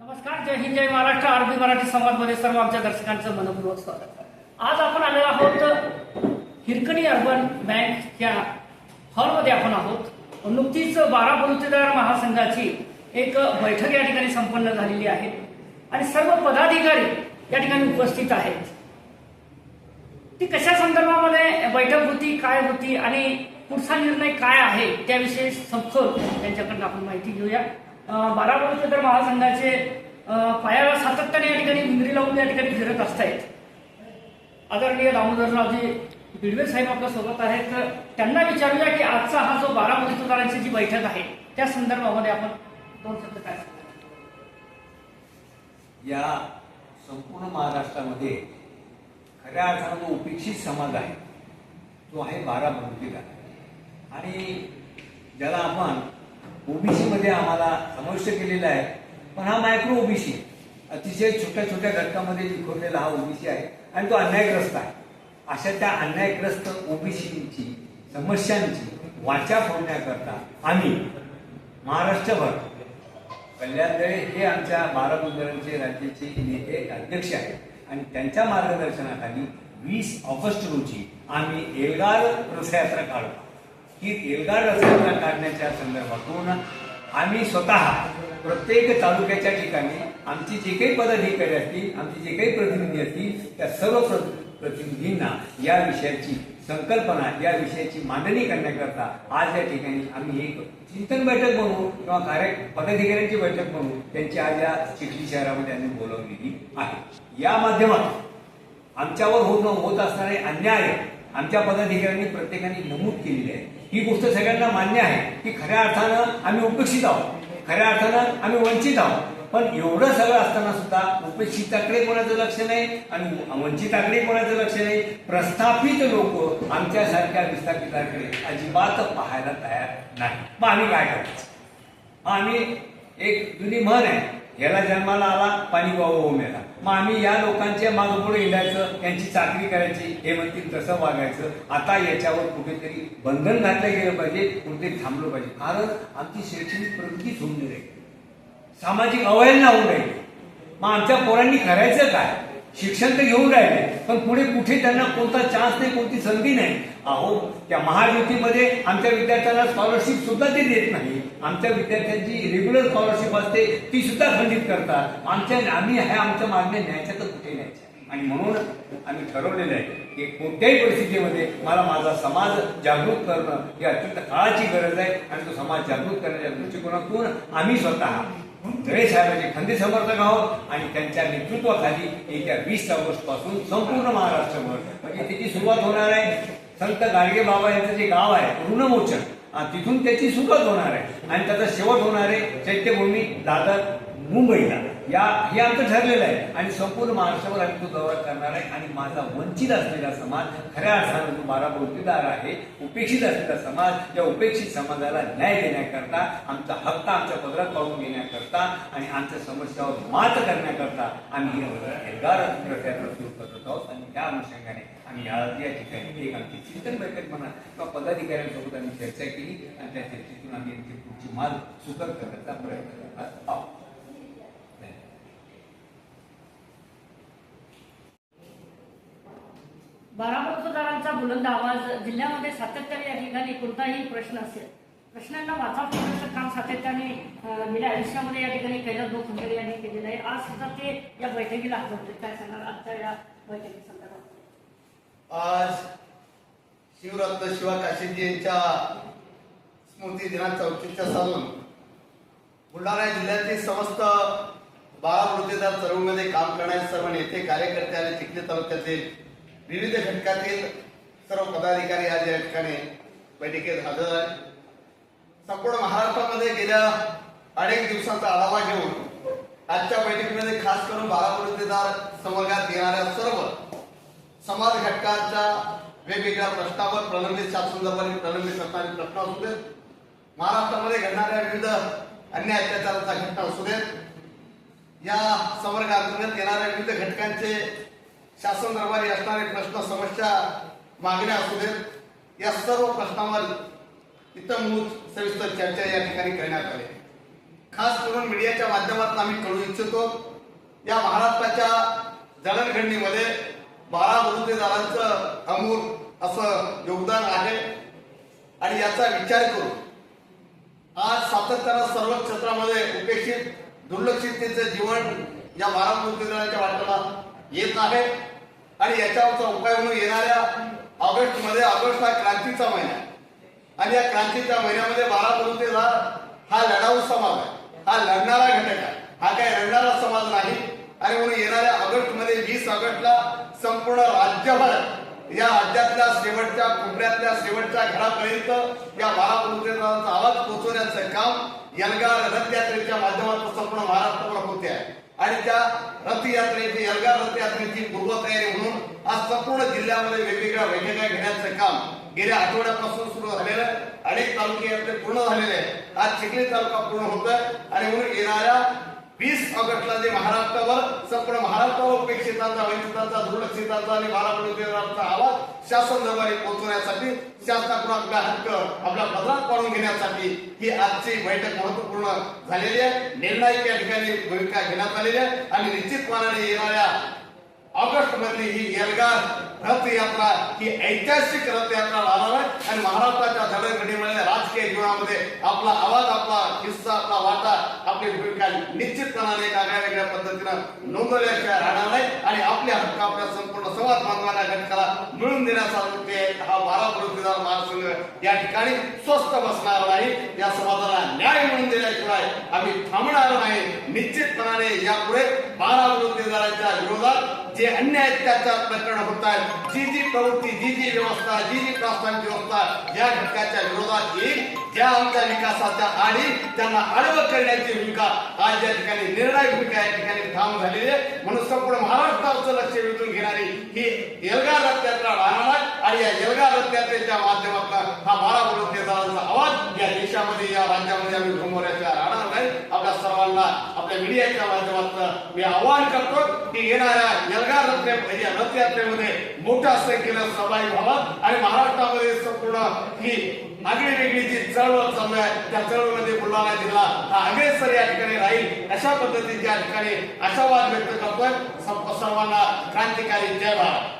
नमस्कार जय हिंद जय महाराष्ट्र. आरबी मराठी समाजमध्ये सर्व आमच्या दर्शकांचं मनपूर्वक स्वागत. आज आपण आलेलो आहोत हिरकणी अर्बन बँकच्या हॉलमध्ये आपण आहोत. नुकतीच बारा बलुतेदार महासंघाची एक बैठक या ठिकाणी संपन्न झालेली आहे आणि सर्व पदाधिकारी या ठिकाणी उपस्थित आहेत. ती कशा संदर्भामध्ये बैठक होती काय होती आणि पुढचा निर्णय काय आहे त्याविषयी सखोल त्यांच्याकडनं आपण माहिती घेऊया. अं, बारा महासंघाचे पायाला सातत्याने या ठिकाणी विंगरी लावून या ठिकाणी फिरत असतायत. आदरणीय दामोदररावजी बिडवे साहेब आपल्यासोबत आहेत. तर त्यांना विचारूया की आजचा हा जो बारा मतदारांची जी बैठक आहे त्या संदर्भामध्ये आपण दोन शब्द काय या संपूर्ण महाराष्ट्रामध्ये खऱ्या अर्थानं जो उपेक्षित समाज आहे. तो आहे बारा बंधुकीचा आणि ज्याला आपण ओबीसी मध्ये आम्हाला समाविष्ट केलेला आहे. पण हा मायक्रो ओबीसी अतिशय छोट्या छोट्या घटकामध्ये विखुरलेला हा ओबीसी आहे आणि तो अन्यायग्रस्त आहे. अशा त्या अन्यायग्रस्त ओबीसीची समस्यांची वाचा फोडण्याकरता आम्ही महाराष्ट्रभर कल्याणदळे हे आमच्या बारामंदिरांचे राज्याचे नेते अध्यक्ष आहेत. आणि त्यांच्या मार्गदर्शनाखाली वीस ऑगस्ट रोजी आम्ही एल्गार रथयात्रा काढतो ही एल्गार रचना काढण्याच्या संदर्भातून आम्ही स्वतः प्रत्येक तालुक्याच्या ठिकाणी आमची जे काही पदाधिकारी असतील आमचे जे काही प्रतिनिधी असतील त्या सर्व प्रतिनिधींना या विषयाची संकल्पना या विषयाची मांडणी करण्याकरता आज या ठिकाणी आम्ही एक चिंतन बैठक बनवू किंवा कार्य पदाधिकाऱ्यांची बैठक बनवू त्यांची आज या चिखली शहरामध्ये आम्ही बोलावलेली आहे. या माध्यमातून आमच्यावर होत होत असणारे अन्याय आमच्या पदाधिकाऱ्यांनी प्रत्येकाने नमूद केलेली आहे. ही गोष्ट सगळ्यांना मान्य आहे की खऱ्या अर्थानं आम्ही उपेक्षित आहोत. खऱ्या अर्थानं आम्ही वंचित आहोत. पण एवढं सगळं असताना सुद्धा उपेक्षिताकडे कोणाचं लक्ष नाही आणि वंचिताकडे कोणाचं लक्ष नाही? प्रस्थापित लोक आमच्यासारख्या विस्थापिताकडे अजिबात पाहायला तयार नाही. मग आम्ही काय करायचं? आम्ही एक जुनी म्हण आहे. याला जन्माला आला पाणी वाहू मेला मग आम्ही या लोकांच्या मागं पुढे हिंडायचं यांची चाकरी करायची हे म्हणतील तसं वागायचं. आता याच्यावर कुठेतरी बंधन घातलं गेलं पाहिजे कुठेतरी थांबलं पाहिजे. कारण आमची शैक्षणिक प्रगतीच होऊन नाही राहिली सामाजिक अवहेलना होऊन राहिली मग आमच्या पोरांनी करायचं काय? शिक्षण तर घेऊन राहिले पण पुढे कुठे त्यांना कोणता चान्स नाही कोणती संधी नाही. अहो त्या महायुतीमध्ये आमच्या विद्यार्थ्यांना स्कॉलरशिप सुद्धा ते देत नाही. आमच्या विद्यार्थ्यांची रेग्युलर स्कॉलरशिप असते ती सुद्धा खंडित करतात. आमच्या आम्ही ह्या आमच्या मागण्या न्यायच्या तर कुठे न्यायच्या? आणि म्हणून आम्ही ठरवलेलं आहे की कोणत्याही परिस्थितीमध्ये मला माझा समाज जागृत करणं ही अत्यंत काळाची गरज आहे. आणि तो समाज जागृत करण्याच्या दृष्टिकोनातून आम्ही स्वतः दळे साहेबांचे खंदे समर्थक आहोत आणि त्यांच्या नेतृत्वाखाली येत्या वीस ऑगस्टपासून संपूर्ण महाराष्ट्रभर. म्हणजे त्याची सुरुवात होणार आहे संत गाडगे बाबा यांचं जे गाव आहे ऋणमोचन तिथून त्याची सुरुवात होणार आहे. आणि त्याचा शेवट होणार आहे चैत्यभूमी दादर मुंबईला. या हे आमचं ठरलेलं आहे. आणि संपूर्ण महाराष्ट्रावर आम्ही तो दौरा करणार आहे. आणि माझा वंचित असलेला समाज खऱ्या अर्थानं जो बारा बोलतीदार आहे उपेक्षित असलेला समाज या उपेक्षित समाजाला न्याय देण्याकरता आमचा हक्क आमच्या पदरात पाहून घेण्याकरता आणि आमच्या समस्यावर मात करण्याकरता आम्ही एल्गार सुरू करत आहोत आणि त्या अनुषंगाने आम्ही या ठिकाणी एक आमची चिंतन बैठक म्हणा किंवा पदाधिकाऱ्यांसोबत आम्ही चर्चा केली. आणि त्या चर्चेतून आम्ही यांची पुढची माल सुकर करण्याचा प्रयत्न करत आहोत. बारा मतदारांचा बुलंद आवाज जिल्ह्यामध्ये सातत्याने या ठिकाणी कोणताही प्रश्न असेल प्रश्नांना वाचा फोडण्याचं काम सातत्याने गेल्या आयुष्यामध्ये या ठिकाणी कैलास भाऊ खंडेरे यांनी केलेलं आहे. आज सुद्धा ते या बैठकीला हजर होते. काय सांगणार? आजच्या या बैठकी संदर्भात. आज शिवरत्न शिवा काशीजी यांच्या स्मृती दिनाचं औचित्य साधून बुलढाणा जिल्ह्यातील समस्त बारा वृत्तीदार चळवळीमध्ये काम करणारे सर्व नेते कार्यकर्ते आणि चिखली तालुक्यातील विविध घटकातील सर्व पदाधिकारी आज या ठिकाणी बैठकीत हजर आहे संपूर्ण महाराष्ट्रामध्ये गेल्या अनेक दिवसांचा आढावा घेऊन आजच्या बैठकीमध्ये खास करून बारा वृत्तीदार संवर्गात येणाऱ्या सर्व समाज घटकांच्या वेगवेगळ्या प्रश्नावर प्रलंबित शासनदरबारी प्रलंबित असणारे प्रश्न असू देत महाराष्ट्रामध्ये घडणाऱ्या विविध अन्याय अत्याचाराचा घटना असू देत या संवर्गाअंतर्गत येणाऱ्या विविध घटकांचे शासन दरबारी असणारे प्रश्न समस्या मागण्या असू देत या सर्व प्रश्नावर मूळ सविस्तर चर्चा या ठिकाणी करण्यात आली. खास करून मीडियाच्या माध्यमातून आम्ही कळू इच्छितो या महाराष्ट्राच्या जडणघडणीमध्ये बारा बलुतेदारांचं अमूल असं योगदान आहे. आणि याचा विचार करून आज सातत्यानं सर्व क्षेत्रामध्ये उपेक्षित दुर्लक्षिततेचं जीवन या बारा बलुतेदारांच्या वाट्याला येत आहे आणि याच्यावरचा उपाय म्हणून येणाऱ्या ऑगस्टमध्ये ऑगस्ट हा क्रांतीचा महिना आणि या क्रांतीच्या महिन्यामध्ये बारा बलुतेदार हा लढाऊ समाज आहे. हा लढणारा घटक आहे. हा काही लढणारा समाज नाही. आणि म्हणून येणाऱ्या ऑगस्टमध्ये वीस ऑगस्टला संपूर्ण राज्यभर या राज्यातल्या शेवटच्या कोपऱ्यातल्या शेवटच्या घरापर्यंत या बारा बलुतेदारांचा आवाज पोहोचवण्याचं काम यलगार रथयात्रेच्या माध्यमातून संपूर्ण महाराष्ट्रभर होते आहे. आणि त्या रथयात्रेची यलगार रथयात्रेची पूर्वतयारी म्हणून आज संपूर्ण जिल्ह्यामध्ये वेगवेगळ्या बैठका घेण्याचं काम गेल्या आठवड्यापासून सुरू झालेलं आहे. अनेक तालुके यात्रे पूर्ण झालेले आहे आज चिखली तालुका पूर्ण होतोय आणि म्हणून येणाऱ्या वीस ऑगस्टला जे महाराष्ट्रावर संपूर्ण महाराष्ट्रावर उपेक्षितांचा वंचितांचा दुर्लक्षितांचा आणि बारामतीचा आवाज शासन दरबारी पोहोचवण्यासाठी शासनाकडून आपला हक्क आपला पदरात पाडून घेण्यासाठी ही आजची बैठक महत्त्वपूर्ण झालेली आहे. निर्णायक या ठिकाणी भूमिका घेण्यात आलेली आहे. आणि निश्चितपणाने येणाऱ्या ऑगस्टमध्ये ही एल्गार रथयात्रा ही ऐतिहासिक रथयात्रा राहणार आहे. आणि महाराष्ट्राच्या जडणघडीमध्ये राजकीय जीवनामध्ये आपला आवाज आपला हिस्सा आपला वाटा आपली भूमिका निश्चितपणाने आगळ्या वेगळ्या पद्धतीनं नोंदवल्याशिवाय राहणार नाही. आणि आपले हक्क आपल्या संपूर्ण समाज बांधवांना घटकाला मिळून देण्यासाठी हा बारा बरोबरदार महासंघ या ठिकाणी स्वस्त बसणार नाही. या समाजाला न्याय मिळून दिल्याशिवाय आम्ही थांबणार नाही. निश्चितपणाने यापुढे बारा बरोबरदारांच्या विरोधात जे अन्याय अत्याचार प्रकरण होत आहेत. जी जी प्रवृत्ती जी जी व्यवस्था जी जी प्रास्ताविक व्यवस्था या घटकाच्या विरोधात येईल त्या आमच्या विकासाच्या आडी त्यांना आडवं करण्याची भूमिका आज या ठिकाणी निर्णायक भूमिका या ठिकाणी ठाम झालेली आहे. म्हणून संपूर्ण महाराष्ट्राचं लक्ष वेधून घेणारी ही एल्गार रथयात्रा राहणार आहे. आणि या एल्गार रथयात्रेच्या माध्यमातून हा बारा बलुतेदारांचा आवाज या देशामध्ये या राज्यामध्ये आम्ही घुमवल्याशिवाय राहणार आपल्या सर्वांना आपल्या मीडियाच्या माध्यमातून मी आवाहन करतो की येणाऱ्या एल्गार रथ रथयात्रेमध्ये मोठ्या संख्येनं सहभागी व्हावा. आणि महाराष्ट्रामध्ये संपूर्ण ही आगळी वेगळी जी चळवळ चालू आहे त्या चळवळीमध्ये बुलढाणा जिल्हा हा अग्रेसर या ठिकाणी राहील. अशा पद्धतीने या ठिकाणी आशावाद व्यक्त करतोय. सर्वांना क्रांतिकारी जय भारत.